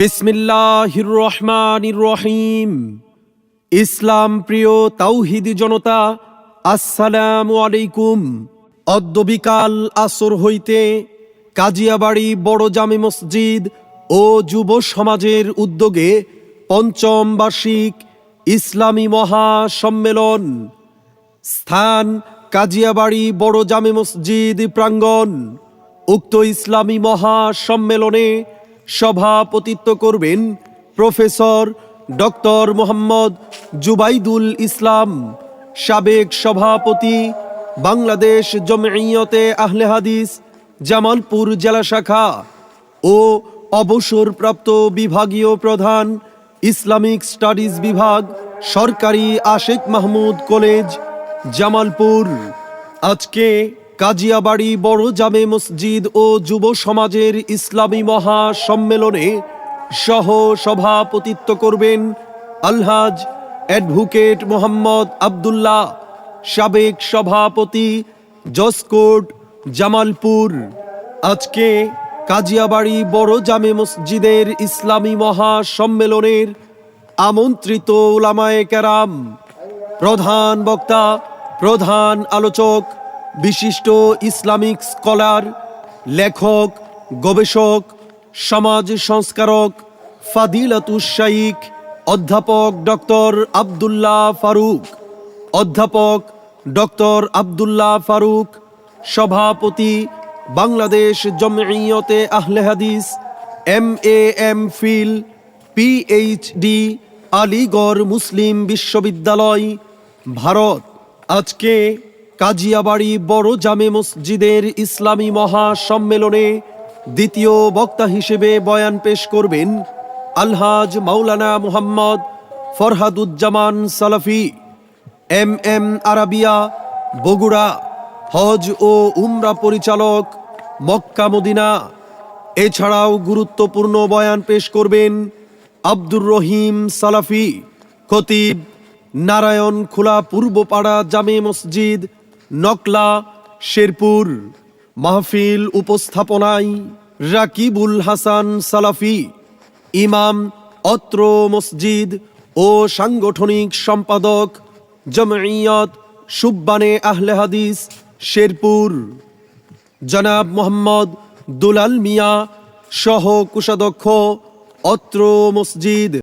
বিসমিল্লাহির রহমানির রহিম। ইসলাম প্রিয় তাওহিদি জনতা, আসসালামু আলাইকুম। অদ্য বিকাল আসর হইতে কাজিয়াবাড়ি বড় জামে মসজিদ ও যুব সমাজের উদ্যোগে পঞ্চম বার্ষিক ইসলামী মহা সম্মেলন স্থান কাজিয়াবাড়ি বড় জামে মসজিদ প্রাঙ্গণ। উক্ত ইসলামী মহা সম্মেলনে সভাপতিত্ব করবেন প্রফেসর ডক্টর মোহাম্মদ জুবাইদুল ইসলাম, সাবেক সভাপতি বাংলাদেশ জমঈয়তে আহলে হাদিস, জামালপুর জেলা শাখা ও অবসরপ্রাপ্ত বিভাগীয় প্রধান, ইসলামিক স্টাডিজ বিভাগ, সরকারি আশেক মাহমুদ কলেজ, জামালপুর। আজকে কাজিয়াবাড়ি বড় জামে মসজিদ ও যুব সমাজের ইসলামী মহা সম্মেলনে সহ সভাপতিত্ব করবেন আলহাজ অ্যাডভোকেট মোহাম্মদ আবদুল্লাহ, সাবেক সভাপতি জসকোট জামালপুর। আজকে কাজিয়াবাড়ি বড় জামে মসজিদের ইসলামী মহা সম্মেলনের আমন্ত্রিত ওলামায়ে কেরাম, প্রধান বক্তা, প্রধান আলোচক বিশিষ্ট ইসলামিক স্কলার, লেখক, গবেষক, সমাজ সংস্কারক ফাদিলাতুস শাইক অধ্যাপক ডক্টর আবদুল্লাহ ফারুক, অধ্যাপক ডক্টর আবদুল্লাহ ফারুক, সভাপতি Bangladesh Jamiyate Ahle Hadith, M A M Phil PhD Aligarh Muslim বিশ্ববিদ্যালয়, ভারত। আজকে কাজিয়াবাড়ি বড় জামে মসজিদের ইসলামী মহা সম্মেলনে দ্বিতীয় বক্তা হিসেবে বয়ান পেশ করবেন আলহাজ মাওলানা Muhammad Farhaduzzaman Salafi, M M Arabia, Bogura, হজ ও উমরা পরিচালক, মক্কা মদিনা। এছাড়াও গুরুত্বপূর্ণ বয়ান পেশ করবেন আব্দুর রহিম সালাফি, খতিব নারায়ণ খোলা পূর্বপাড়া জামে মসজিদ নকলা, শেরপুর, মাহফিল উপস্থাপনায় রাকিবুল হাসান সালাফি, ইমাম, অত্র মসজিদ ও সাংগঠনিক সম্পাদক জমঈয়ত সুব্বানে আহলে হাদিস, শেরপুর। জনাব মোহাম্মদ দুলাল মিয়া সহ কোষাধ্যক্ষ, অত্র মসজিদ।